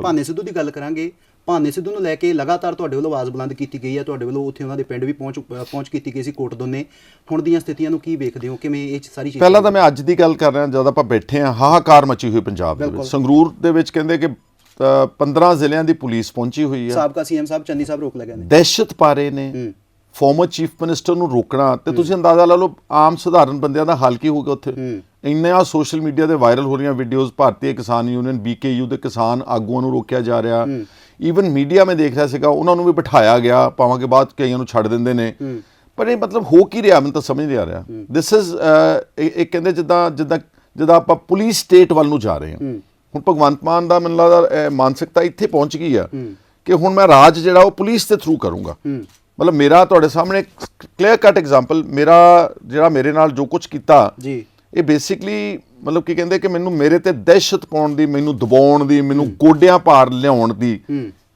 ਭਾਨੇ ਸਿੱਧੂ ਦੀ ਗੱਲ ਕਰਾਂਗੇ। ਭਾਨੇ ਸਿੱਧੂ ਨੂੰ ਲੈ ਕੇ ਲਗਾਤਾਰ ਤੁਹਾਡੇ ਵੱਲੋਂ ਆਵਾਜ਼ ਬੁਲੰਦ ਕੀਤੀ ਗਈ ਹੈ। ਤੁਹਾਡੇ ਵੱਲੋਂ ਉੱਥੇ ਉਹਨਾਂ ਦੇ ਪਿੰਡ ਵੀ ਪਹੁੰਚ ਪਹੁੰਚ ਕੀਤੀ ਗਈ ਸੀ ਕੋਟ ਦੋਨੇ। ਹੁਣ ਦੀਆਂ ਸਥਿਤੀਆਂ ਨੂੰ ਕੀ ਵੇਖਦੇ ਹੋ? ਕਿਵੇਂ ਇਹ 'ਚ ਸਾਰੀ ਚੀਜ਼ਾਂ ਪਹਿਲਾਂ ਤਾਂ ਮੈਂ ਅੱਜ ਦੀ ਗੱਲ ਕਰ ਰਿਹਾ ਜਦ ਆਪਾਂ ਬੈਠੇ ਆ ਹਾਹਾਕਾਰ ਮਚੀ ਹੋਈ ਪੰਜਾਬ ਦੇ ਵਿੱਚ। ਸੰਗਰੂਰ ਦੇ ਵਿੱਚ ਕਹਿੰਦੇ ਕਿ ਅ, 15 ਜ਼ਿਲ੍ਹਿਆਂ ਦੀ ਪੁਲਿਸ ਪਹੁੰਚੀ ਹੋਈ ਹੈ। ਸਾਬਕਾ ਸੀਐਮ ਸਾਹਿਬ ਚੰਨੀ ਸਾਹਿਬ ਰੋਕ ਲਗਾਏ ਨੇ। ਦਹਿਸ਼ਤ ਪਾ ਰਹੇ ਨੇ। ਫਾਰਮਰ ਚੀਫ ਮਿਨਿਸਟਰ ਨੂੰ ਰੋਕਣਾ ਤੇ ਤੁਸੀਂ ਅੰਦਾਜ਼ਾ ਲਾ ਲਓ ਆਮ ਸਧਾਰਨ ਬੰਦਿਆਂ ਦਾ ਹਾਲ ਕੀ ਹੋਊਗਾ ਉੱਥੇ? ਇੰਨੀਆਂ ਸੋਸ਼ਲ ਮੀਡੀਆ ਤੇ ਵਾਇਰਲ ਹੋ ਰਹੀਆਂ ਵੀਡੀਓਜ਼ ਭਾਰਤੀ ਕਿਸਾਨ ਯੂਨੀਅਨ ਬੀਕੇਯੂ ਦੇ ਕਿਸਾਨ ਆਗੂਆਂ ਨੂੰ ਰੋਕਿਆ ਜਾ ਰਿਹਾ। ਈਵਨ ਮੀਡੀਆ ਮੈਂ ਦੇਖ ਰਿਹਾ ਸੀਗਾ ਉਹਨਾਂ ਨੂੰ ਵੀ ਬਿਠਾਇਆ ਗਿਆ ਪਾਵਾਂਗੇ ਬਾਅਦ ਕਈਆਂ ਨੂੰ ਛੱਡ ਦਿੰਦੇ ਨੇ। ਪਰ ਇਹ ਮਤਲਬ ਹੋ ਕੀ ਰਿਹਾ ਮੈਨੂੰ ਤਾਂ ਸਮਝ ਨਹੀਂ ਆ ਰਿਹਾ। ਦਿਸ ਇਜ਼ ਇਹ ਕਹਿੰਦੇ ਜਿੱਦਾਂ ਜਿੱਦਾਂ ਜਿੱਦਾਂ ਆਪਾਂ ਪੁਲਿਸ ਸਟੇਟ ਵੱਲ ਨੂੰ ਜਾ ਰਹੇ ਹਾਂ। ਹੁਣ ਭਗਵੰਤ ਮਾਨ ਦਾ ਮੈਨੂੰ ਲੱਗਦਾ ਮਾਨਸਿਕਤਾ ਇੱਥੇ ਪਹੁੰਚ ਗਈ ਆ ਕਿ ਹੁਣ ਮੈਂ ਰਾਜ ਜਿਹੜਾ ਉਹ ਪੁਲਿਸ ਦੇ ਥਰੂ ਕਰੂੰਗਾ। ਮਤਲਬ ਮੇਰਾ ਤੁਹਾਡੇ ਸਾਹਮਣੇ ਕਲੀਅਰ ਕੱਟ ਐਗਜ਼ਾਮਪਲ ਮੇਰਾ ਜਿਹੜਾ ਮੇਰੇ ਨਾਲ ਜੋ ਕੁਝ ਕੀਤਾ ਜੀ। ਇਹ ਬੇਸਿਕਲੀ ਮਤਲਬ ਕੀ ਕਹਿੰਦੇ ਕਿ ਮੈਨੂੰ ਮੇਰੇ ਤੇ ਦਹਿਸ਼ਤ ਪਾਉਣ ਦੀ ਮੈਨੂੰ ਦਬਾਉਣ ਦੀ ਮੈਨੂੰ ਗੋਡਿਆਂ ਪਾਰ ਲਿਆਉਣ ਦੀ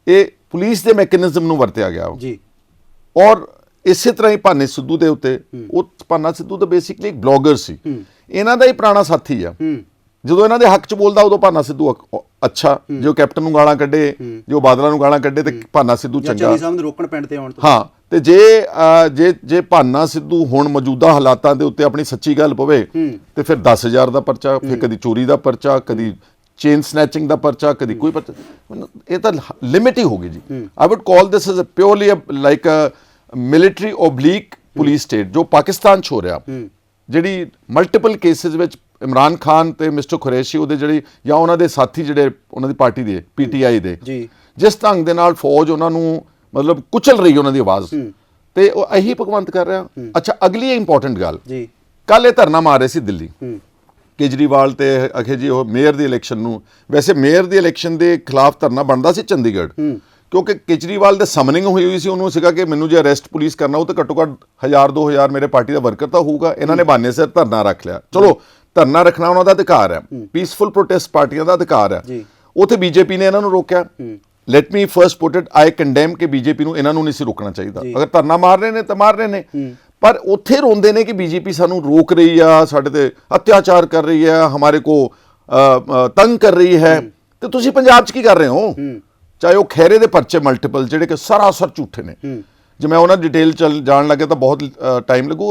ਇਹ ਪੁਲਿਸ ਦੇ ਮੈਕੈਨਿਜ਼ਮ ਨੂੰ ਵਰਤਿਆ ਗਿਆ। ਜੀ। ਔਰ ਇਸੇ ਤਰ੍ਹਾਂ ਹੀ ਭਾਨੇ ਸਿੱਧੂ ਦੇ ਉੱਤੇ ਉਹ ਭਾਨਾ ਸਿੱਧੂ ਤਾਂ ਬੇਸਿਕਲੀ ਇੱਕ ਬਲੌਗਰ ਸੀ। ਇਹਨਾਂ ਦਾ ਹੀ ਪੁਰਾਣਾ ਸਾਥੀ ਆ। ਜਦੋਂ ਇਹਨਾਂ ਦੇ ਹੱਕ 'ਚ ਬੋਲਦਾ ਉਦੋਂ ਭਾਨਾ ਸਿੱਧੂ ਅੱਛਾ। ਜੋ ਕੈਪਟਨ ਨੂੰ ਗਾਲਾਂ ਕੱਢੇ ਜੋ ਬਾਦਲਾਂ ਨੂੰ ਗਾਲਾਂ ਕੱਢੇ ਤੇ ਭਾਨਾ ਸਿੱਧੂ ਜਾਂ ਚੰਗਾ। ਚੰਨੀ ਸਾਹਿਬ ਨੂੰ ਰੋਕਣ ਪਿੰਡ ਤੇ ਆਉਣ ਤੋਂ। ਹਾਂ ਤੇ ਜੇ ਜੇ ਜੇ ਭਾਨਾ ਸਿੱਧੂ ਹੁਣ ਮੌਜੂਦਾ ਹਾਲਾਤਾਂ ਦੇ ਉੱਤੇ ਆਪਣੀ ਸੱਚੀ ਗੱਲ ਪਵੇ ਤੇ ਫਿਰ 10000 ਦਾ ਪਰਚਾ ਫਿਰ ਕਦੀ ਚੋਰੀ ਦਾ ਪਰਚਾ ਕਦੀ ਚੇਨ ਸਨੈਚਿੰਗ ਦਾ ਪਰਚਾ ਕਦੀ ਕੋਈ ਪਰਚਾ। ਇਹ ਤਾਂ ਲਿਮਿਟ ਹੀ ਹੋ ਗਈ ਜੀ। I would call this is a purely like a military oblique police state ਜੋ ਪਾਕਿਸਤਾਨ 'ਚ ਹੋ ਰਿਹਾ। ਜਿਹੜੀ ਮਲਟੀਪਲ ਕੇਸਿਸ ਵਿੱਚ ਇਮਰਾਨ ਖਾਨ ਤੇ ਮਿਸਟਰ ਕੁਰੈਸ਼ੀ ਉਹਦੇ ਜਿਹੜੀ ਜਾਂ ਉਹਨਾਂ ਦੇ ਸਾਥੀ ਜਿਹੜੇ ਉਹਨਾਂ ਦੀ ਪਾਰਟੀ ਦੇ ਪੀਟੀਆਈ ਦੇ। ਜੀ। ਜਿਸ ਢੰਗ ਦੇ ਨਾਲ ਫੌਜ ਉਹਨਾਂ ਨੂੰ ਮਤਲਬ ਕੁਚਲ ਰਹੀ ਉਹਨਾਂ ਦੀ ਆਵਾਜ਼। ਤੇ ਉਹ ਇਹੀ ਭਗਵੰਤ ਕਰ ਰਿਹਾ। ਅੱਛਾ ਅਗਲੀ ਇੰਪੋਰਟੈਂਟ ਗੱਲ। ਜੀ। ਕੱਲ ਇਹ ਧਰਨਾ ਮਾਰ ਰਹੇ ਸੀ ਦਿੱਲੀ। ਕੇਜਰੀਵਾਲ ਤੇ ਅਖੇ ਜੀ ਉਹ ਮੇਅਰ ਦੀ ਇਲੈਕਸ਼ਨ ਨੂੰ। ਵੈਸੇ ਮੇਅਰ ਦੀ ਇਲੈਕਸ਼ਨ ਦੇ ਖਿਲਾਫ ਧਰਨਾ ਬਣਦਾ ਸੀ ਚੰਡੀਗੜ੍ਹ। ਕਿਉਂਕਿ ਕੇਜਰੀਵਾਲ ਦੇ ਸਮਨਿੰਗ ਹੋਈ ਹੋਈ ਸੀ ਉਹਨੂੰ ਸੀਗਾ ਕਿ ਮੈਨੂੰ ਜੇ ਅਰੈਸਟ ਪੁਲਿਸ ਕਰਨਾ ਉਹ ਤਾਂ ਘੱਟੋ ਘੱਟ 1000 2000 ਮੇਰੇ ਪਾਰਟੀ ਦਾ ਵਰਕਰ ਤਾਂ ਹੋਊਗਾ। ਇਹਨਾਂ ਨੇ ਬਾਨੇ ਸਿਰ ਧਰਨਾ ਰੱਖ ਲਿਆ। ਚਲੋ ਧਰਨਾ ਰੱਖਣਾ ਉਹਨਾਂ ਦਾ ਅਧਿਕਾਰ ਹੈ ਪੀਸਫੁਲ ਪ੍ਰੋਟੈਸਟ ਪਾਰਟੀਆਂ ਦਾ ਅਧਿਕਾਰ ਹੈ। ਜੀ। ਉਥੇ ਬੀਜੇਪੀ ਨੇ ਇਹਨਾਂ ਨੂੰ ਰੋਕਿਆ। Let me first put it I condemn ਕਿ ਬੀਜੇਪੀ ਨੂੰ ਇਹਨਾਂ ਨੂੰ ਨਹੀਂ ਸੀ ਰੋਕਣਾ ਚਾਹੀਦਾ। ਅਗਰ ਧਰਨਾ ਮਾਰ ਰਹੇ ਨੇ ਤਾਂ ਮਾਰ ਰਹੇ ਨੇ। ਪਰ ਉੱਥੇ ਰੋਂਦੇ ਨੇ ਕਿ ਬੀਜੇਪੀ ਸਾਨੂੰ ਰੋਕ ਰਹੀ ਆ ਸਾਡੇ ਤੇ ਅਤਿਆਚਾਰ ਕਰ ਰਹੀ ਹੈ ਹਮਾਰੇ ਕੋ ਤੰਗ ਕਰ ਰਹੀ ਹੈ। ਤੇ ਤੁਸੀਂ ਪੰਜਾਬ 'ਚ ਕੀ ਕਰ ਰਹੇ ਹੋ? ਚਾਹੇ ਉਹ ਖੈਰੇ ਦੇ ਪਰਚੇ ਮਲਟੀਪਲ ਜਿਹੜੇ ਕਿ ਸਰਾਸਰ ਝੂਠੇ ਨੇ। ਜੇ ਮੈਂ ਉਹਨਾਂ ਡਿਟੇਲ ਚੱਲ ਜਾਣ ਲੱਗੇ ਤਾਂ ਬਹੁਤ ਟਾਈਮ ਲੱਗੂ।